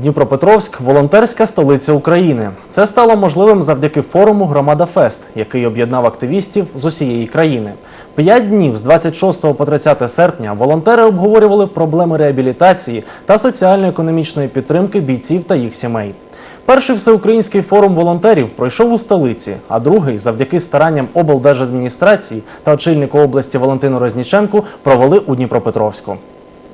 Дніпропетровськ волонтерська столиця України. Це стало можливим завдяки форуму Громада Фест, який об'єднав активістів з усієї країни. П'ять днів з 26 по 30 серпня волонтери обговорювали проблеми реабілітації та соціально-економічної підтримки бійців та їх сімей. Перший всеукраїнський форум волонтерів пройшов у столиці, а другий, завдяки старанням облдержадміністрації та очільнику області Валентину Розніченку, провели у Дніпропетровську.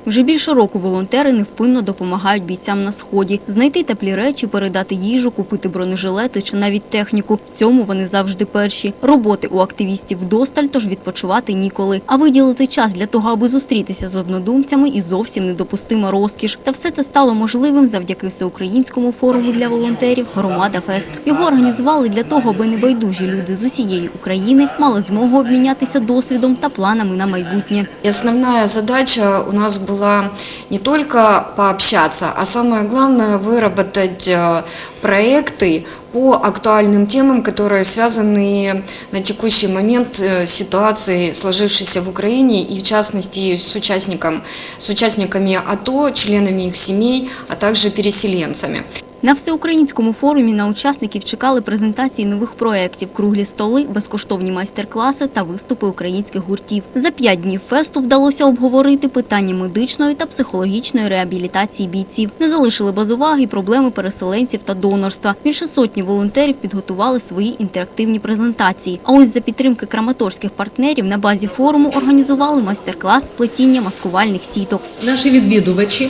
Вже більше року волонтери невпинно допомагають бійцям на сході знайти теплі речі, передати їжу, купити бронежилети чи навіть техніку. В цьому вони завжди перші. Роботи у активістів вдосталь, тож відпочивати ніколи. А виділити час для того, аби зустрітися з однодумцями, і зовсім недопустима розкіш. Та все це стало можливим завдяки всеукраїнському форуму для волонтерів Громада Фест. Його організували для того, аби небайдужі люди з усієї України мали змогу обмінятися досвідом та планами на майбутнє. И Основная задача у нас была не только пообщаться, а самое главное выработать э, проекты по актуальным темам, которые связаны на текущий момент э, с ситуацией, сложившейся в Украине, и в частности с, участником, с участниками АТО, членами их семей, а также переселенцами. На всеукраїнському форумі на учасників чекали презентації нових проєктів, круглі столи, безкоштовні майстер-класи та виступи українських гуртів. За п'ять днів фесту вдалося обговорити питання медичної та психологічної реабілітації бійців. Не залишили без уваги проблеми переселенців та донорства. Більше сотні волонтерів підготували свої інтерактивні презентації. А ось за підтримки краматорських партнерів на базі форуму організували майстер-клас з плетіння маскувальних сіток. Наші відвідувачі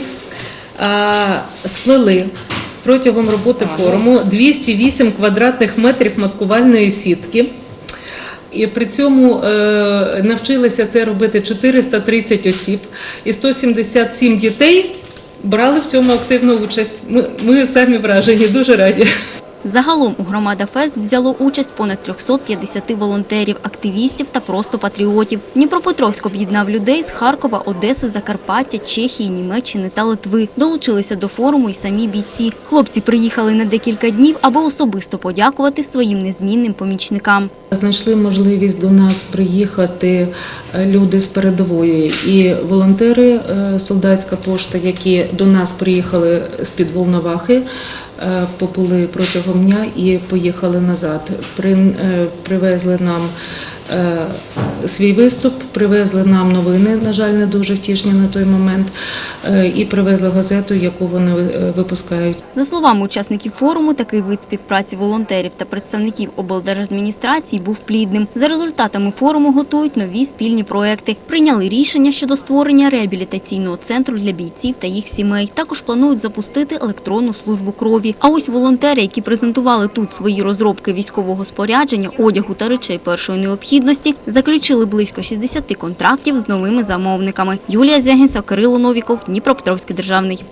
сплели протягом роботи форуму 208 квадратних метрів маскувальної сітки. І при цьому е, навчилися це робити 430 осіб і 177 дітей брали в цьому активну участь. Ми, ми самі вражені, дуже раді. Загалом у Громада Фест взяло участь понад 350 волонтерів, активістів та просто патріотів. Дніпропетровськ об'єднав людей з Харкова, Одеси, Закарпаття, Чехії, Німеччини та Литви. Долучилися до форуму і самі бійці. Хлопці приїхали на декілька днів, аби особисто подякувати своїм незмінним помічникам. Знайшли можливість до нас приїхати е, люди з передової і волонтери е, солдатська пошта, які до нас приїхали з під Волновахи, побули протягом дня і поїхали назад. Е, привезли нам е, свій виступ, привезли нам новини, на жаль, не дуже втішні на той момент, е, і привезли газету, яку вони е, випускають. За словами учасників форуму, такий вид співпраці волонтерів та представників облдержадміністрації був плідним. За результатами форуму готують нові спільні проекти. Прийняли рішення щодо створення реабілітаційного центру для бійців та їх сімей. Також планують запустити електронну службу крові. А ось волонтери, які презентували тут свої розробки військового спорядження, одягу та речей першої необхідності, заключили близько 60 контрактів з новими замовниками. Юлія Звягінцев, Кирило Новіков, Дніпропетровський державний.